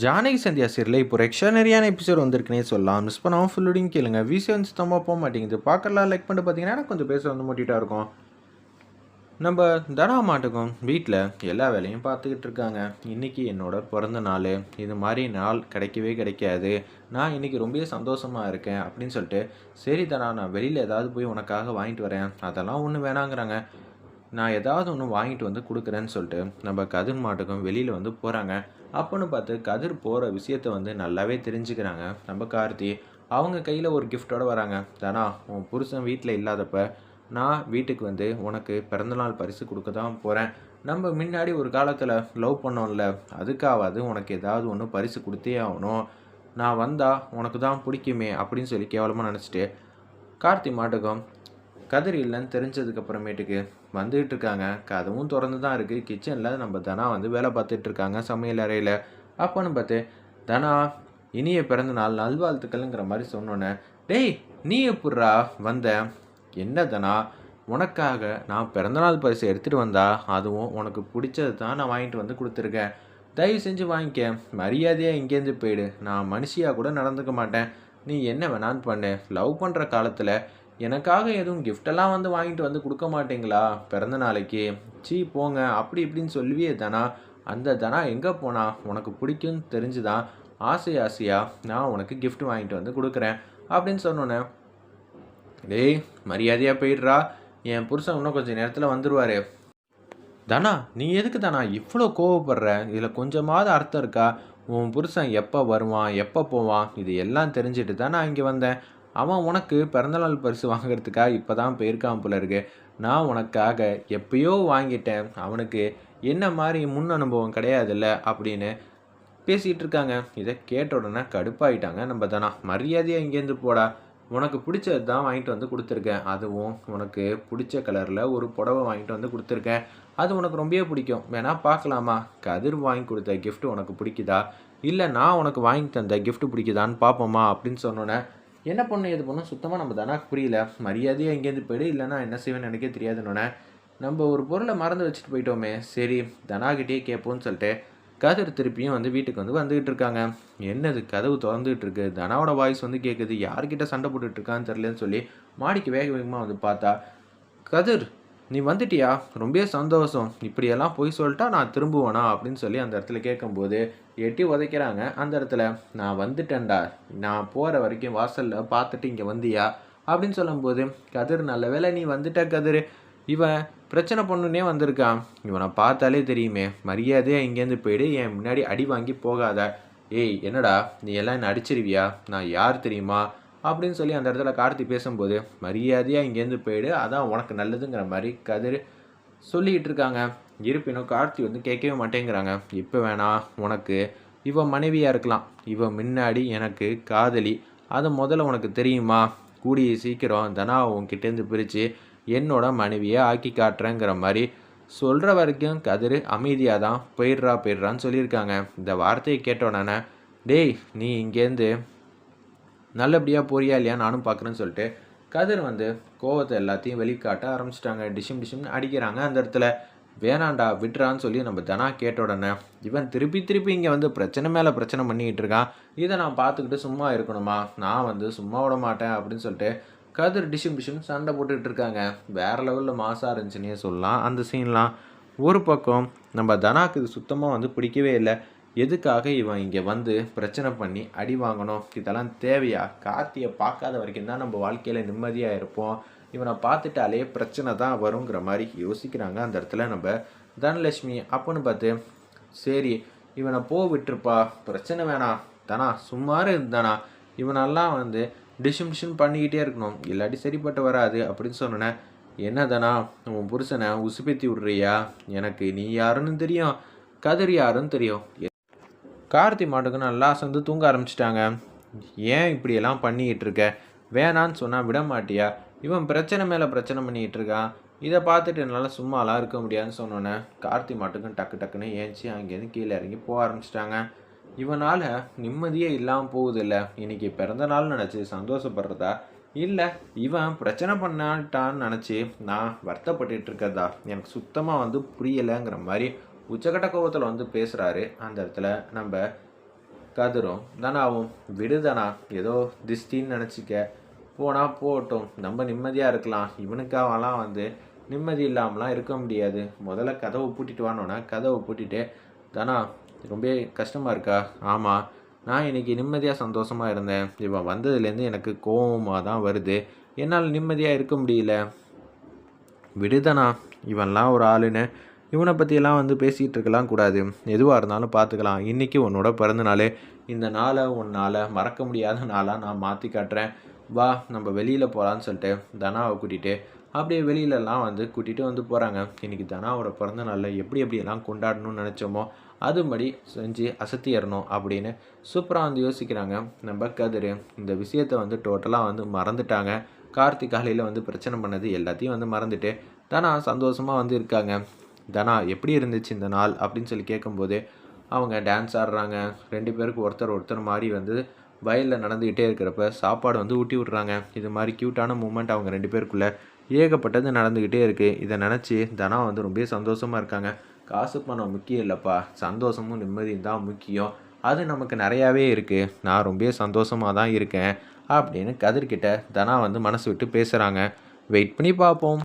ஜானகி சந்தியா சீரில் இப்போ எக்ஸ்ட்ரானரியான எபிசோட் வந்திருக்குனே சொல்லலாம். மிஸ் பண்ணாமல் ஃபுல்லோடையும் கேளுங்க. விசி வந்து சுத்தமாக போக மாட்டேங்குது. பார்க்கலாம் லைக் பண்ணிட்டு பார்த்தீங்கன்னா எனக்கு கொஞ்சம் பேச வந்து மூட்டிகிட்டா இருக்கும். நம்ம தனா மாட்டுக்கும் வீட்டில் எல்லா வேலையும் பார்த்துக்கிட்டு இருக்காங்க. இன்றைக்கி என்னோட பிறந்த நாள். இது மாதிரி நாள் கிடைக்கவே கிடைக்காது. நான் இன்றைக்கி ரொம்பவே சந்தோஷமாக இருக்கேன் அப்படின்னு சொல்லிட்டு சரி தனா நான் வெளியில் ஏதாவது போய் உனக்காக வாங்கிட்டு வரேன். அதெல்லாம் ஒன்று வேணாங்கிறாங்க. நான் ஏதாவது ஒன்று வாங்கிட்டு வந்து கொடுக்குறேன்னு சொல்லிட்டு நம்ம கதிர் மாட்டுக்கும் வெளியில் வந்து போகிறாங்க அப்போன்னு பார்த்து கதிர் போகிற விஷயத்த வந்து நல்லாவே தெரிஞ்சுக்கிறாங்க. நம்ம கார்த்தி அவங்க கையில் ஒரு கிஃப்டோடு வராங்க. தானா உன் புருஷன் வீட்டில் இல்லாதப்ப நான் வீட்டுக்கு வந்து உனக்கு பிறந்தநாள் பரிசு கொடுக்க தான் போகிறேன் நம்ம முன்னாடி ஒரு காலத்தில் லவ் பண்ணோம்ல அதுக்காவது உனக்கு ஏதாவது ஒன்று பரிசு கொடுத்தே ஆகணும். நான் வந்தால் உனக்கு தான் பிடிக்குமே அப்படின்னு சொல்லி கேவலமாக நினச்சிட்டு கார்த்தி மாட்டுக்கும் கதிர் இல்லைன்னு தெரிஞ்சதுக்கப்புறமேட்டுக்கு வந்துக்கிட்டு வந்துகிட்டு இருக்காங்க கதவும் திறந்து தான் இருக்குது கிச்சனில் நம்ம தனா வந்து வேலை பார்த்துட்டு இருக்காங்க சமையல் அறையில். அப்போன்னு பார்த்து தனா இனிய பிறந்த நாள் நல்வாழ்த்துக்கள்ங்கிற மாதிரி சொன்னோன்னே டேய் நீ எப்பட்றா வந்த? என்ன தனா உனக்காக நான் பிறந்தநாள் பரிசு எடுத்துகிட்டு வந்தா? அதுவும் உனக்கு பிடிச்சது தான் நான் வாங்கிட்டு வந்து கொடுத்துருக்கேன். தயவு செஞ்சு வாங்கிக்க. மரியாதையாக இங்கேருந்து போயிடு. நான் மனுஷியாக கூட நடந்துக்க மாட்டேன். நீ என்ன வேணான்னு பண்ணு. லவ் பண்ணுற காலத்தில் எனக்காக எதுவும் கிஃப்டெல்லாம் வந்து வாங்கிட்டு வந்து கொடுக்க மாட்டீங்களா? பிறந்த நாளைக்கு. சீ போங்க. அப்படி இப்படின்னு சொல்லுவியே தானா. அந்த தனா எங்கே போனா? உனக்கு பிடிக்கும்னு தெரிஞ்சுதான் ஆசை ஆசையாக நான் உனக்கு கிஃப்ட் வாங்கிட்டு வந்து கொடுக்குறேன். அப்படின்னு சொன்னோன்னே டேய் மரியாதையாக போயிடுறா. என் புருஷன் இன்னும் கொஞ்சம் நேரத்தில் வந்துடுவார் தானா நீ எதுக்கு தானா? இவ்வளோ கோவப்படுற? இதில் கொஞ்சமாவது அர்த்தம் இருக்கா? உன் புருஷன் எப்போ வருவான்? எப்போ போவான்? இது எல்லாம் தெரிஞ்சுட்டு தான் நான் இங்கே வந்தேன். அவன் உனக்கு பிறந்தநாள் பரிசு வாங்குறதுக்காக இப்போ தான் போயிருக்கான் போல இருக்கு. நான் உனக்காக எப்பயோ வாங்கிட்டேன். அவனுக்கு என்ன மாதிரி முன் அனுபவம் கிடையாதுல்ல அப்படின்னு பேசிகிட்டு இருக்காங்க. இதை கேட்ட உடனே கடுப்பாயிட்டாங்க நம்ம தானா. மரியாதையாக இங்கேருந்து போடா. உனக்கு பிடிச்சது தான் வாங்கிட்டு வந்து கொடுத்துருக்கேன். அதுவும் உனக்கு பிடிச்ச கலரில் ஒரு புடவை வாங்கிட்டு வந்து கொடுத்துருக்கேன். அது உனக்கு ரொம்பவே பிடிக்கும். வேணா பார்க்கலாமா? கதிர் வாங்கி கொடுத்த கிஃப்ட் உனக்கு பிடிக்குதா? இல்லை நான் உனக்கு வாங்கி தந்த கிஃப்ட் பிடிக்குதான்னு பார்ப்போமா அப்படின்னு சொன்னோன்னே என்ன பொண்ணு எது பொண்ணும் சுத்தமாக நம்ம தனாக்கு புரியல. மரியாதையாக இங்கேருந்து போயிடு. இல்லைன்னா என்ன செய்வேன்னு எனக்கே தெரியாதுன்னொன்னே நம்ம ஒரு பொருளை மறந்து வச்சுட்டு போயிட்டோமே. சரி தனாகிட்டே கேட்போம்னு சொல்லிட்டு கதிர் திருப்பியும் வந்து வீட்டுக்கு வந்து வந்துக்கிட்டு இருக்காங்க. என்னது கதவு திறந்துகிட்டு இருக்கு. தனாவோட வாய்ஸ் வந்து கேட்குது யார்கிட்ட சண்டை போட்டுட்ருக்கான்னு இருக்கான்னு சொல்லி மாடிக்கு வேக வேகமாக வந்து பார்த்தா கதிர் நீ வந்துட்டியா? ரொம்பவே சந்தோஷம். இப்படியெல்லாம் போய் சொல்லிட்டா நான் திரும்புவேனா? அப்படின்னு சொல்லி அந்த இடத்துல கேட்கும்போது எட்டி உதைக்கிறாங்க. அந்த இடத்துல நான் வந்துட்டேன்டா. நான் போகிற வரைக்கும் வாசலில் பார்த்துட்டு இங்கே வந்தியா? அப்படின்னு சொல்லும்போது கதிர் நல்ல வேளை நீ வந்துட்ட கதிர். இவன் பிரச்சனை பொண்ணுனே வந்திருக்கான் இவனை பார்த்தாலே தெரியுமே. மரியாதையாக இங்கேருந்து போயிடு. என் முன்னாடி அடி வாங்கி போகாத. ஏய் என்னடா? நீ எல்லாம் என்ன அடிச்சிருவியா? நான் யார் தெரியுமா? அப்படின்னு சொல்லி அந்த இடத்துல கார்த்தி பேசும்போது மரியாதையாக இங்கேருந்து போயிடு அதான் உனக்கு நல்லதுங்கிற மாதிரி கதிர் சொல்லிக்கிட்டு இருக்காங்க. இருப்பினும் கார்த்தி வந்து கேட்கவே மாட்டேங்கிறாங்க. இப்போ வேணாம் உனக்கு இவன் மனைவியாக இருக்கலாம். இவன் முன்னாடி எனக்கு காதலி. அது முதல்ல உனக்கு தெரியுமா? கூடிய சீக்கிரம் தனா உன்கிட்டேருந்து பிரித்து என்னோட மனைவியை ஆக்கி காட்டுறேங்கிற மாதிரி சொல்கிற வரைக்கும் கதிர் அமைதியாக தான் போயிடுறா போயிடுறான்னு சொல்லியிருக்காங்க. இந்த வார்த்தையை கேட்டோடனே டேய் நீ இங்கேருந்து நல்லபடியாக போறியா இல்லையா நானும் பார்க்குறேன்னு சொல்லிட்டு கதிர் வந்து கோவத்தை எல்லாத்தையும் வெளிக்காட்ட ஆரம்பிச்சிட்டாங்க. டிஷிம் டிஷிம்னு அடிக்கிறாங்க அந்த இடத்துல. வேணாண்டா விட்டுறான்னு சொல்லி நம்ம தனா கேட்ட உடனே இவன் திருப்பி திருப்பி இங்கே வந்து பிரச்சனை மேலே பிரச்சனை பண்ணிக்கிட்டு இருக்கான். இதை நான் பார்த்துக்கிட்டு சும்மா இருக்கணுமா? நான் வந்து சும்மா விட மாட்டேன். அப்படின்னு சொல்லிட்டு கதிர் டிஷிம் டிஷிம் சண்டை போட்டுக்கிட்டு இருக்காங்க. வேறு லெவலில் மாசாக இருந்துச்சுன்னே சொல்லலாம் அந்த சீன்லாம் ஒரு பக்கம் நம்ம தனாக்கு இது சுத்தமாக வந்து பிடிக்கவே இல்லை. எதுக்காக இவன் இங்கே வந்து பிரச்சனை பண்ணி அடி வாங்கணும்? இதெல்லாம் தேவையா? கார்த்தியை பார்க்காத வரைக்கும் தான் நம்ம வாழ்க்கையில் நிம்மதியாக இருப்போம். இவனை பார்த்துட்டாலே பிரச்சனை தான் வருங்கிற மாதிரி யோசிக்கிறாங்க அந்த இடத்துல நம்ம தனலட்சுமி. அப்போன்னு பார்த்து சரி இவனை போ விட்டுருப்பா. பிரச்சனை வேணாம். தானா? சும்மாரு இருந்தானா? இவனெல்லாம் வந்து டிஷும் டிஷும் பண்ணிக்கிட்டே இருக்கணும். இல்லாட்டி சரிப்பட்டு வராது அப்படின்னு சொன்னேன் என்ன தானா? உன் புருஷனை உசுப்பேத்தி விட்றியா? எனக்கு நீ யாருன்னு தெரியும். கதிர் யாருன்னு தெரியும். கார்த்தி மாட்டுக்கு நல்லா சேர்ந்து தூங்க ஆரம்பிச்சிட்டாங்க. ஏன் இப்படியெல்லாம் பண்ணிக்கிட்டு இருக்க? வேணான்னு சொன்னால் விட மாட்டியா? இவன் பிரச்சனை மேலே பிரச்சனை பண்ணிக்கிட்டு இருக்கான் இதை பார்த்துட்டு என்னால் சும்மாலாம் இருக்க முடியாதுன்னு சொன்னோன்னே கார்த்தி மாட்டுக்கும் டக்கு டக்குன்னு ஏஞ்சி அங்கேருந்து கீழே இறங்கி போக ஆரம்பிச்சிட்டாங்க. இவனால் நிம்மதியே இல்லாமல் போகுதில்ல. இன்னைக்கு பிறந்த நாள் நினச்சி சந்தோஷப்படுறதா? இல்லை இவன் பிரச்சனை பண்ணாட்டான்னு நினச்சி நான் வருத்தப்பட்டுட்டு இருக்கதா எனக்கு சுத்தமாக வந்து புரியலைங்கிற மாதிரி உச்சகட்ட கோபத்தில் வந்து பேசுகிறாரு அந்த இடத்துல நம்ம கதிரும் தனாவும் விடுதனா ஏதோ திஷ்டின்னு நினச்சிக்க. போனால் போகட்டும் நம்ம நிம்மதியாக இருக்கலாம். இவனுக்காவெல்லாம் வந்து நிம்மதி இல்லாமலாம் இருக்க முடியாது. முதல்ல கதவை பூட்டிட்டு வானோன்னா கதவை பூட்டிட்டு தானா ரொம்ப கஷ்டமாக இருக்கா? ஆமாம் நான் இன்னைக்கு நிம்மதியாக சந்தோஷமாக இருந்தேன். இவன் வந்ததுலேருந்து எனக்கு கோவமாக தான் வருது. என்னால் நிம்மதியாக இருக்க முடியல. விடுதனா இவன்லாம் ஒரு ஆளுன்னு இவனை பற்றியெல்லாம் வந்து பேசிகிட்டு இருக்கலாம் கூடாது. எதுவாக இருந்தாலும் பார்த்துக்கலாம் இன்றைக்கி உன்னோட பிறந்தநாளே இந்த நாளை உன்னால் மறக்க முடியாத நாளாக நான் மாற்றி காட்டுறேன். வா நம்ம வெளியில் போகலான்னு சொல்லிட்டு தனாவை கூட்டிகிட்டு அப்படியே வெளியிலலாம் வந்து கூட்டிகிட்டு வந்து போகிறாங்க இன்றைக்கி தனாவோட பிறந்த நாளில் எப்படி எப்படியெல்லாம் கொண்டாடணும்னு நினச்சோமோ அதுபடி செஞ்சு அசத்திடணும் அப்படின்னு சூப்பராக வந்து யோசிக்கிறாங்க. நம்ம கதிர் இந்த விஷயத்தை வந்து டோட்டலாக வந்து மறந்துட்டாங்க. கார்த்திக் காலையில் வந்து பிரச்சனை பண்ணது எல்லாத்தையும் வந்து மறந்துட்டு தனா சந்தோஷமாக வந்து இருக்காங்க. தனா எப்படி இருந்துச்சு இந்த நாள்? அப்படின்னு சொல்லி கேட்கும்போது அவங்க டான்ஸ் ஆடுறாங்க. ரெண்டு பேருக்கு ஒருத்தர் ஒருத்தர் மாதிரி வந்து வயலில் நடந்துக்கிட்டே இருக்கிறப்ப சாப்பாடு வந்து ஊட்டி விட்றாங்க. இது மாதிரி க்யூட்டான மூமெண்ட் அவங்க ரெண்டு பேருக்குள்ளே ஏகப்பட்டது நடந்துக்கிட்டே இருக்குது இதை நினச்சி தனா வந்து ரொம்ப சந்தோஷமாக இருக்காங்க. காசு பணம் முக்கியம் இல்லைப்பா. சந்தோஷமும் நிம்மதியும் தான் முக்கியம். அது நமக்கு நிறையாவே இருக்குது நான் ரொம்ப சந்தோஷமாக தான் இருக்கேன் அப்படின்னு கதிர்கிட்ட தனா வந்து மனசு விட்டு பேசுகிறாங்க வெயிட் பண்ணி பார்ப்போம்.